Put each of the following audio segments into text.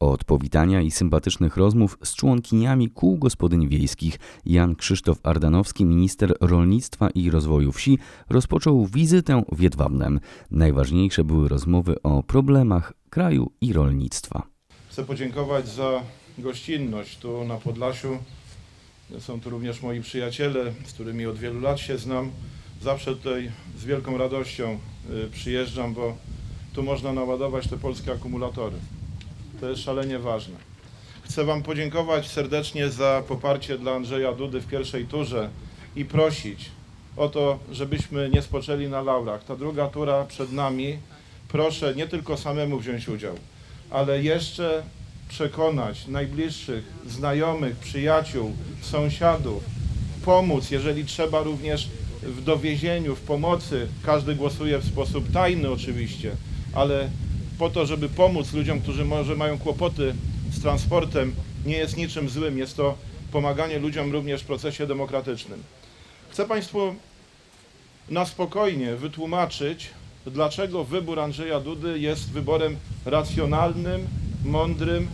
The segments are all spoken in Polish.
Od powitania i sympatycznych rozmów z członkiniami kół gospodyń wiejskich Jan Krzysztof Ardanowski, minister rolnictwa i rozwoju wsi, rozpoczął wizytę w Jedwabnem. Najważniejsze były rozmowy o problemach kraju i rolnictwa. Chcę podziękować za gościnność tu na Podlasiu. Są tu również moi przyjaciele, z którymi od wielu lat się znam. Zawsze tutaj z wielką radością y, przyjeżdżam, bo tu można naładować te polskie akumulatory. To jest szalenie ważne. Chcę Wam podziękować serdecznie za poparcie dla Andrzeja Dudy w pierwszej turze i prosić o to, żebyśmy nie spoczęli na laurach. Ta druga tura przed nami. Proszę nie tylko samemu wziąć udział, ale jeszcze przekonać najbliższych, znajomych, przyjaciół, sąsiadów, pomóc, jeżeli trzeba również w dowiezieniu, w pomocy. Każdy głosuje w sposób tajny oczywiście, ale po to, żeby pomóc ludziom, którzy może mają kłopoty z transportem, nie jest niczym złym. Jest to pomaganie ludziom również w procesie demokratycznym. Chcę Państwu na spokojnie wytłumaczyć, dlaczego wybór Andrzeja Dudy jest wyborem racjonalnym, mądrym,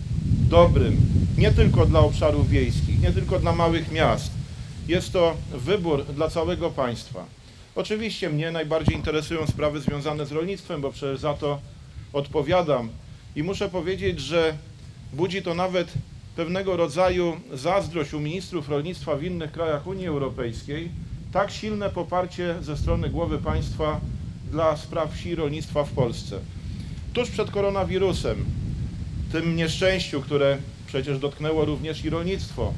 dobrym. Nie tylko dla obszarów wiejskich, nie tylko dla małych miast. Jest to wybór dla całego państwa. Oczywiście mnie najbardziej interesują sprawy związane z rolnictwem, bo przecież za to odpowiadam. I muszę powiedzieć, że budzi to nawet pewnego rodzaju zazdrość u ministrów rolnictwa w innych krajach Unii Europejskiej, tak silne poparcie ze strony głowy państwa dla spraw wsi i rolnictwa w Polsce. Tuż przed koronawirusem, tym nieszczęściu, które przecież dotknęło również i rolnictwo,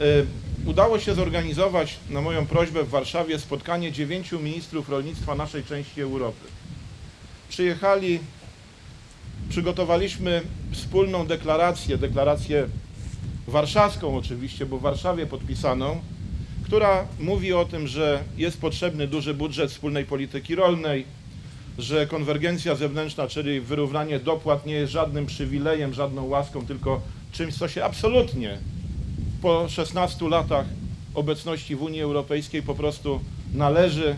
y, udało się zorganizować na moją prośbę w Warszawie spotkanie dziewięciu ministrów rolnictwa naszej części Europy. Przyjechali, przygotowaliśmy wspólną deklarację, deklarację warszawską oczywiście, bo w Warszawie podpisaną, która mówi o tym, że jest potrzebny duży budżet wspólnej polityki rolnej, że konwergencja zewnętrzna, czyli wyrównanie dopłat nie jest żadnym przywilejem, żadną łaską, tylko czymś, co się absolutnie po 16 latach obecności w Unii Europejskiej po prostu należy.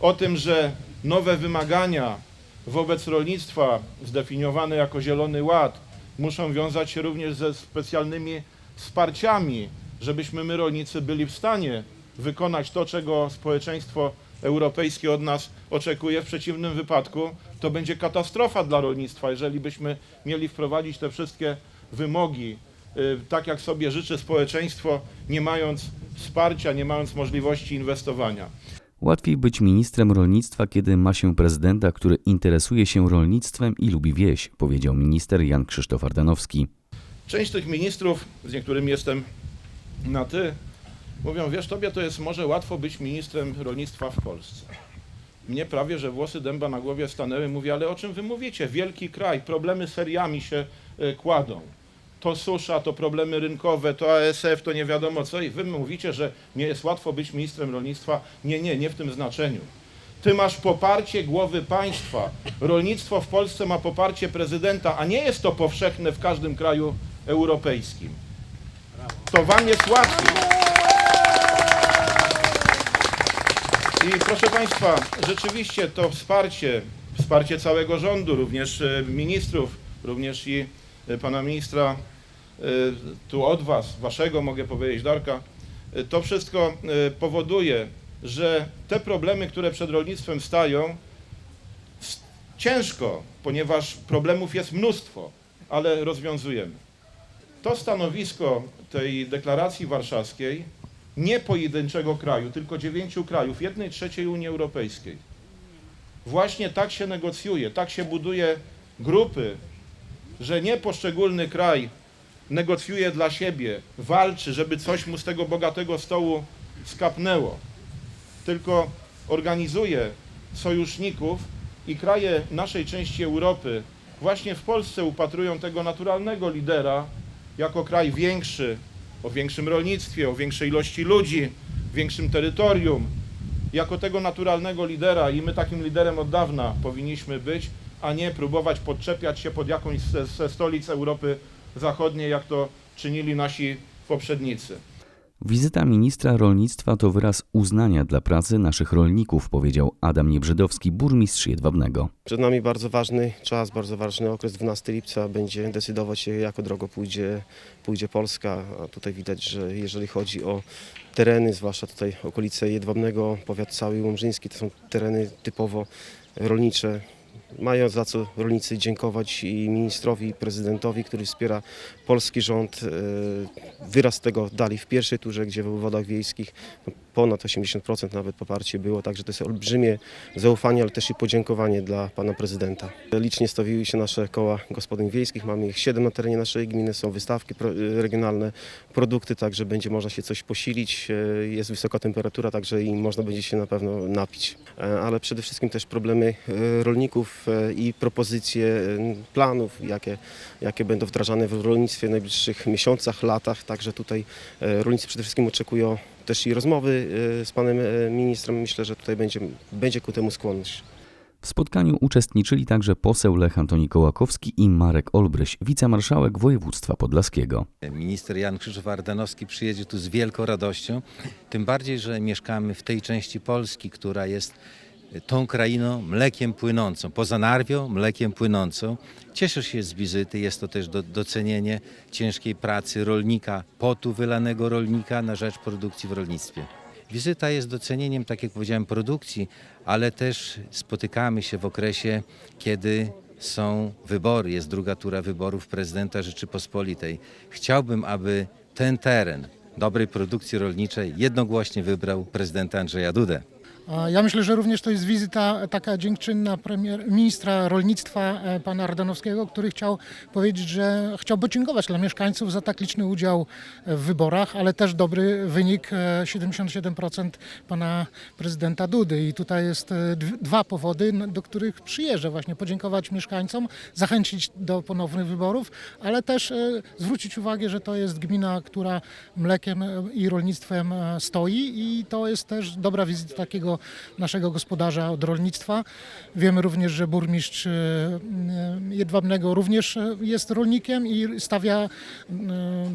O tym, że nowe wymagania wobec rolnictwa, zdefiniowane jako Zielony Ład, muszą wiązać się również ze specjalnymi wsparciami, żebyśmy my rolnicy byli w stanie wykonać to, czego społeczeństwo europejskie od nas oczekuje. W przeciwnym wypadku to będzie katastrofa dla rolnictwa, jeżeli byśmy mieli wprowadzić te wszystkie wymogi, y, tak jak sobie życzy społeczeństwo, nie mając wsparcia, nie mając możliwości inwestowania. Łatwiej być ministrem rolnictwa, kiedy ma się prezydenta, który interesuje się rolnictwem i lubi wieś, powiedział minister Jan Krzysztof Ardanowski. Część tych ministrów, z niektórymi jestem na ty, mówią, wiesz, tobie to jest może łatwo być ministrem rolnictwa w Polsce. Mnie prawie, że włosy dęba na głowie stanęły, mówię, ale o czym wy mówicie? Wielki kraj, problemy seriami się e, kładą. To susza, to problemy rynkowe, to ASF, to nie wiadomo co. I wy mówicie, że nie jest łatwo być ministrem rolnictwa. Nie, nie, nie w tym znaczeniu. Ty masz poparcie głowy państwa. Rolnictwo w Polsce ma poparcie prezydenta, a nie jest to powszechne w każdym kraju europejskim. To wam jest łatwiej. I proszę Państwa, rzeczywiście to wsparcie, wsparcie całego rządu, również e, ministrów, również i pana ministra, e, tu od Was, Waszego mogę powiedzieć, Darka, e, to wszystko powoduje, że te problemy, które przed rolnictwem stają, ciężko, ponieważ problemów jest mnóstwo, ale rozwiązujemy. To stanowisko tej deklaracji warszawskiej nie pojedynczego kraju, tylko dziewięciu krajów, jednej trzeciej Unii Europejskiej. Właśnie tak się negocjuje, tak się buduje grupy, że nie poszczególny kraj negocjuje dla siebie, walczy, żeby coś mu z tego bogatego stołu skapnęło, tylko organizuje sojuszników i kraje naszej części Europy właśnie w Polsce upatrują tego naturalnego lidera jako kraj większy, o większym rolnictwie, o większej ilości ludzi, większym terytorium, jako tego naturalnego lidera. I my takim liderem od dawna powinniśmy być, a nie próbować podczepiać się pod jakąś ze, ze stolic Europy Zachodniej, jak to czynili nasi poprzednicy. Wizyta ministra rolnictwa to wyraz uznania dla pracy naszych rolników, powiedział Adam Niebrzydowski, burmistrz Jedwabnego. Przed nami bardzo ważny czas, bardzo ważny okres. 12 lipca będzie decydować się, jaką drogą pójdzie, pójdzie Polska. A tutaj widać, że jeżeli chodzi o tereny, zwłaszcza tutaj okolice Jedwabnego, powiat cały Łomżyński, to są tereny typowo rolnicze. Mają za co rolnicy dziękować i ministrowi, i prezydentowi, który wspiera polski rząd. E, Wyraz tego dali w pierwszej turze, gdzie w obwodach wiejskich ponad 80% nawet poparcie było, także to jest olbrzymie zaufanie, ale też i podziękowanie dla pana prezydenta. Licznie stawiły się nasze koła gospodyń wiejskich, mamy ich 7 na terenie naszej gminy, są wystawki regionalne, produkty, także będzie można się coś posilić, E, jest wysoka temperatura, także i można będzie się na pewno napić. E, Ale przede wszystkim też problemy e, rolników i propozycje planów, jakie, jakie będą wdrażane w rolnictwie w najbliższych miesiącach, latach, także tutaj rolnicy przede wszystkim oczekują też i rozmowy e, z panem e, ministrem. Myślę, że tutaj będzie, będzie ku temu skłonność. W spotkaniu uczestniczyli także poseł Lech Antoni Kołakowski i Marek Olbryś, wicemarszałek województwa podlaskiego. Minister Jan Krzysztof Ardanowski przyjedzie tu z wielką radością, tym bardziej, że mieszkamy w tej części Polski, która jest tą krainą mlekiem płynącą, poza Narwią mlekiem płynącą. Cieszę się z wizyty, jest to też do, docenienie ciężkiej pracy rolnika, potu wylanego rolnika na rzecz produkcji w rolnictwie. Wizyta jest docenieniem, tak jak powiedziałem, produkcji, ale też spotykamy się w okresie, kiedy są wybory, jest druga tura wyborów prezydenta Rzeczypospolitej. Chciałbym, aby ten teren dobrej produkcji rolniczej jednogłośnie wybrał prezydenta Andrzeja Dudę. Ja myślę, że również to jest wizyta taka dziękczynna premier, ministra rolnictwa e, pana Ardanowskiego, który chciał powiedzieć, że chciał podziękować dla mieszkańców za tak liczny udział w wyborach, ale też dobry wynik e, 77% pana prezydenta Dudy. I tutaj jest e, dw- dwa powody, do których przyjeżdża właśnie podziękować mieszkańcom, zachęcić do ponownych wyborów, ale też e, zwrócić uwagę, że to jest gmina, która mlekiem e, i rolnictwem e, stoi i to jest też dobra wizyta takiego naszego gospodarza od rolnictwa. Wiemy również, że burmistrz e, e, Jedwabnego również e, jest rolnikiem i stawia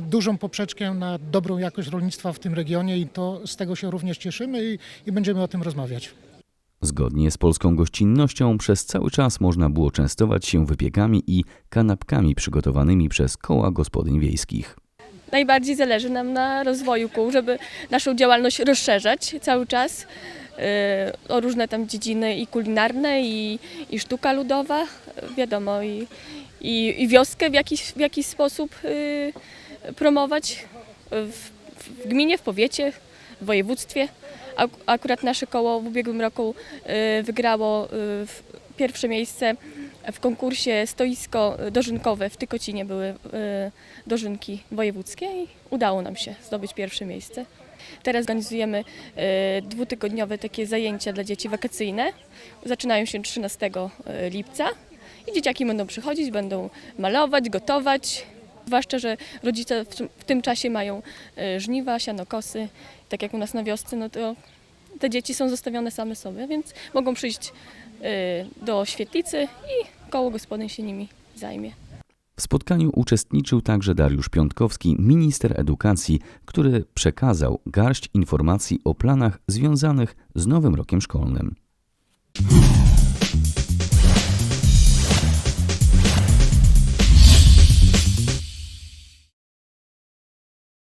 dużą poprzeczkę na dobrą jakość rolnictwa w tym regionie i to z tego się również cieszymy i, i będziemy o tym rozmawiać. Zgodnie z polską gościnnością przez cały czas można było częstować się wypiekami i kanapkami przygotowanymi przez koła gospodyń wiejskich. najbardziej zależy nam na rozwoju kół, żeby naszą działalność rozszerzać cały czas o różne tam dziedziny i kulinarne, i, i sztuka ludowa, wiadomo, i, i, i wioskę w jakiś, w jakiś sposób yy, promować w, w gminie, w powiecie, w województwie. Ak- Akurat nasze koło w ubiegłym roku yy, wygrało pierwsze miejsce w konkursie stoisko dożynkowe w Tykocinie były y, dożynki wojewódzkie i udało nam się zdobyć pierwsze miejsce. Teraz organizujemy y, dwutygodniowe takie zajęcia dla dzieci wakacyjne. Zaczynają się 13 lipca i dzieciaki będą przychodzić, będą malować, gotować. Zwłaszcza, że rodzice w, tym- czasie mają y, żniwa, sianokosy. Tak jak u nas na wiosce, no to te dzieci są zostawione same sobie, więc mogą przyjść do świetlicy i koło gospodyń się nimi zajmie. W spotkaniu uczestniczył także Dariusz Piątkowski, minister edukacji, który przekazał garść informacji o planach związanych z nowym rokiem szkolnym.